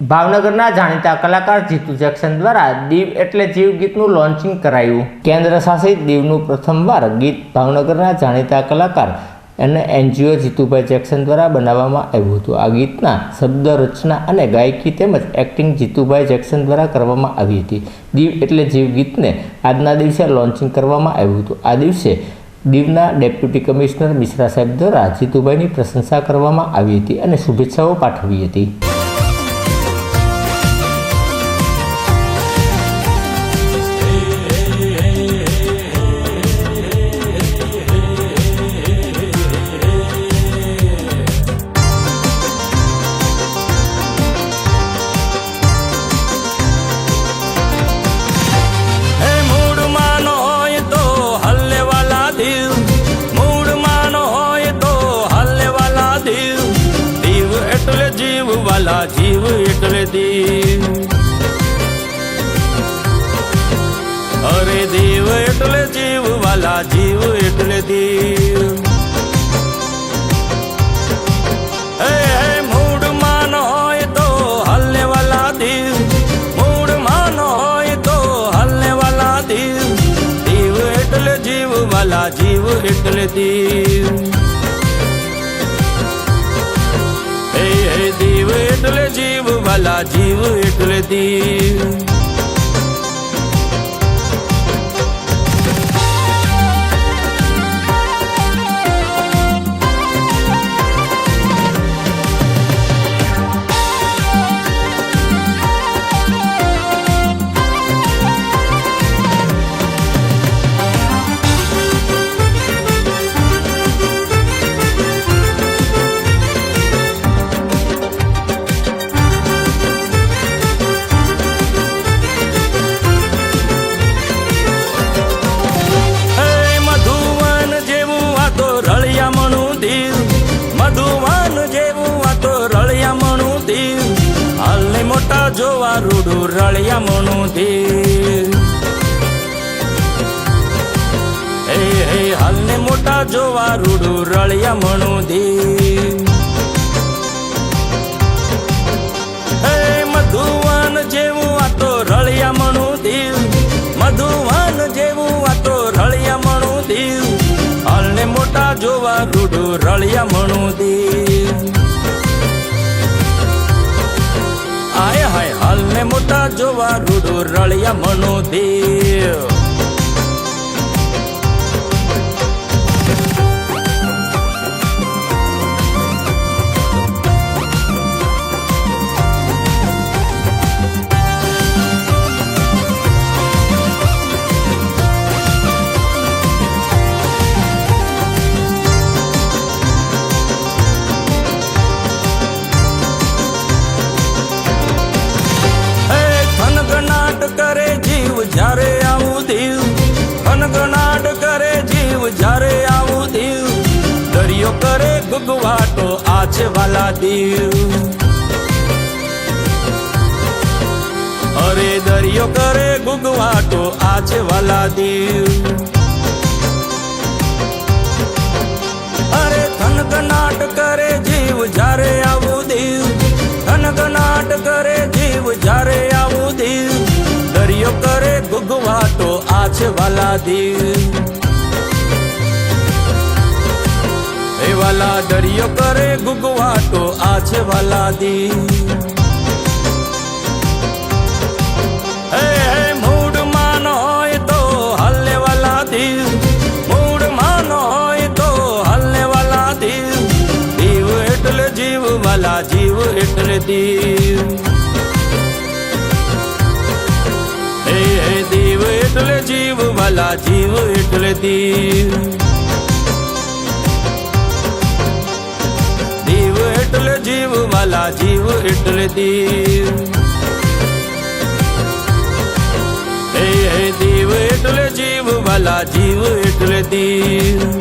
ભાવનગરના જાણીતા કલાકાર જીતુ જેક્સન દ્વારા દીવ એટલે જીવ ગીતનું લોન્ચિંગ કરાયું. કેન્દ્ર શાસિત દીવનું પ્રથમવાર ગીત ભાવનગરના જાણીતા કલાકાર અને એનજીઓ જીતુભાઈ જેક્સન દ્વારા બનાવવામાં આવ્યું હતું. આ ગીતના શબ્દ, રચના અને ગાયકી તેમજ એક્ટિંગ જીતુભાઈ જેક્સન દ્વારા કરવામાં આવી હતી. દીવ એટલે જીવ ગીતને આજના દિવસે લોન્ચિંગ કરવામાં આવ્યું હતું. આ દિવસે દીવના ડેપ્યુટી કમિશનર મિશ્રા સાહેબ દ્વારા જીતુભાઈની પ્રશંસા કરવામાં આવી હતી અને શુભેચ્છાઓ પાઠવી હતી. જીવ જીવ એટલે દીવ અરે દેવ એટલે જીવ વાલા જીવ એટલે દીવ હે હે નો હોય તો હલ્લેવાલા દીવ મૂળમાં નો હોય તો હલ્લેવાલા દીવ દીવ એટલે જીવ વાલા જીવ એટલે દીવ જીવ વાલા જીવ એટલે જોવા રૂડું રળિયામણું દીવ હે હે, હાલને મોટા જોવા રૂડું રળિયામણું દીવ હે, મધુવન જેવું આ તો રળિયામણું દીવ મધુવન જેવું આ તો રળિયામણું દીવ હાલને મોટા જોવા રૂડું રળિયામણું દીવ આય હાય હાલને મોટા જોવા રૂડો રળિયા મનો દીવ વાલા દીવ. અરે દરિયો કરે ગુગવાટો આ છે વાલા દીવ. અરે થનગનાટ કરે જીવ, જ્યારે આવું દીવ. થનગનાટ કરે જીવ, જ્યારે આવું દીવ. દરિયો કરે ગુગવાટો આ છે વાલા દીવ. એ વાલા દરિયો કરે ગુગવાટો આ છે વાલા દીવ હે હે મૂડમાં ન હોય તો હલ્લેવાલા દીવ મૂડમાં ન હોય તો હલ્લેવાલા દીવ દીવ એટલે જીવ વાલા, જીવ એટલે દીવ. હે હે દીવ એટલે જીવ વાલા, જીવ એટલે દીવ. એટલે જીવ વાલા જીવ એટલે દીવ હે હે દીવ એટલે જીવ વાલા જીવ એટલે દીવ